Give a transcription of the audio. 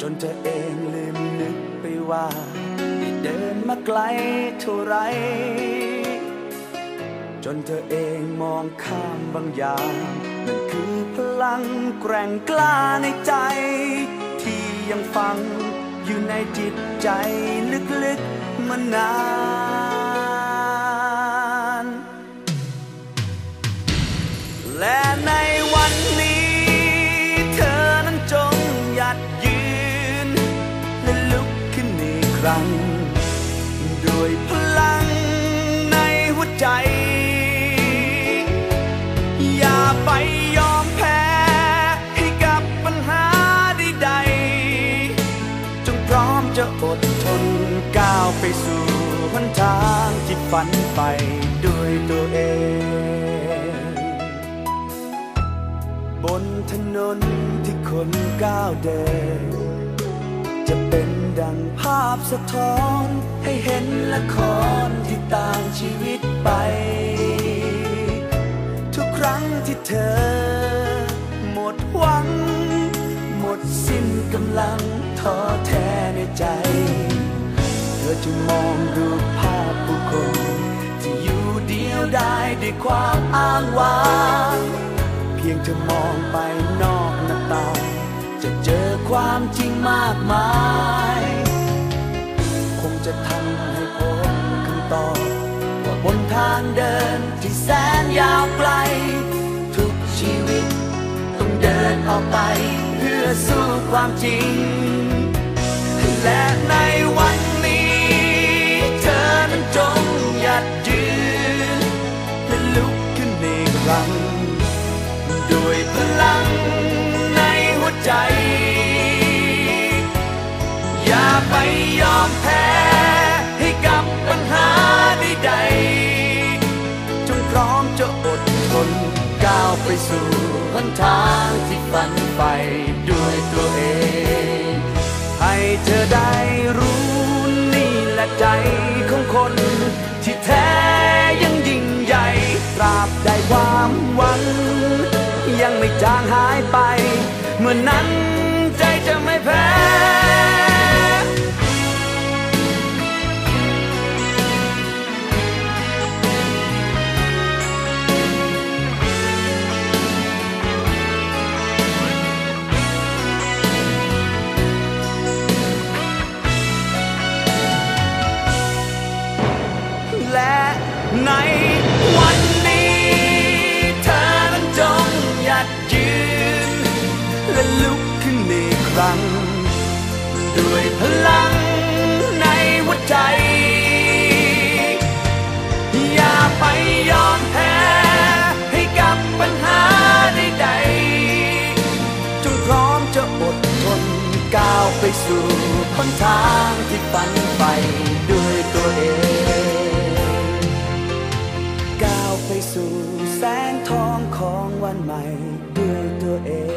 จนเธอเองลืมนึกไปว่าได้เดินมาไกลเท่าไร จนเธอเองมองข้ามบางอย่างนั่นคือพลังแกร่งกล้าในใจ ที่ยังฝังอยู่ในจิตใจลึกๆมานาน ด้วยพลังในหัวใจ อย่าไปยอมแพ้ให้กับปัญหาใดๆจงพร้อมจะอดทนก้าวไปสู่หนทางที่ฝันไปด้วยตัวเอง บนถนนที่คนก้าวเดินจะเป็น ดังภาพสะท้อน ให้เห็นละครที่ต่างชีวิตไป ทุกครั้งที่เธอ หมดหวัง หมดสิ้นกำลังท้อแท้ในใจ เธอจะมองดูภาพผู้คน ที่อยู่เดียวได้ด้วยความอ้างว้างเพียงเธอมองไปนอกหน้าต่างจะเจอความจริงมากมาย ยาวไกล ทุกชีวิต ต้องเดินออกไป เพื่อสู้ความจริง และในวันนี้ เธอนั้นจงหยัดยืนและลุกขึ้นอีกครั้งด้วยพลังในหัวใจ อย่าไปยอมแพ้ ฝันไปด้วยตัวเอง ให้เธอได้รู้นี่แหละใจของคน ที่แท้ยังยิ่งใหญ่ตราบใดความหวัง ยังไม่จางหายไป เมื่อนั้น ด้วยตัวเอง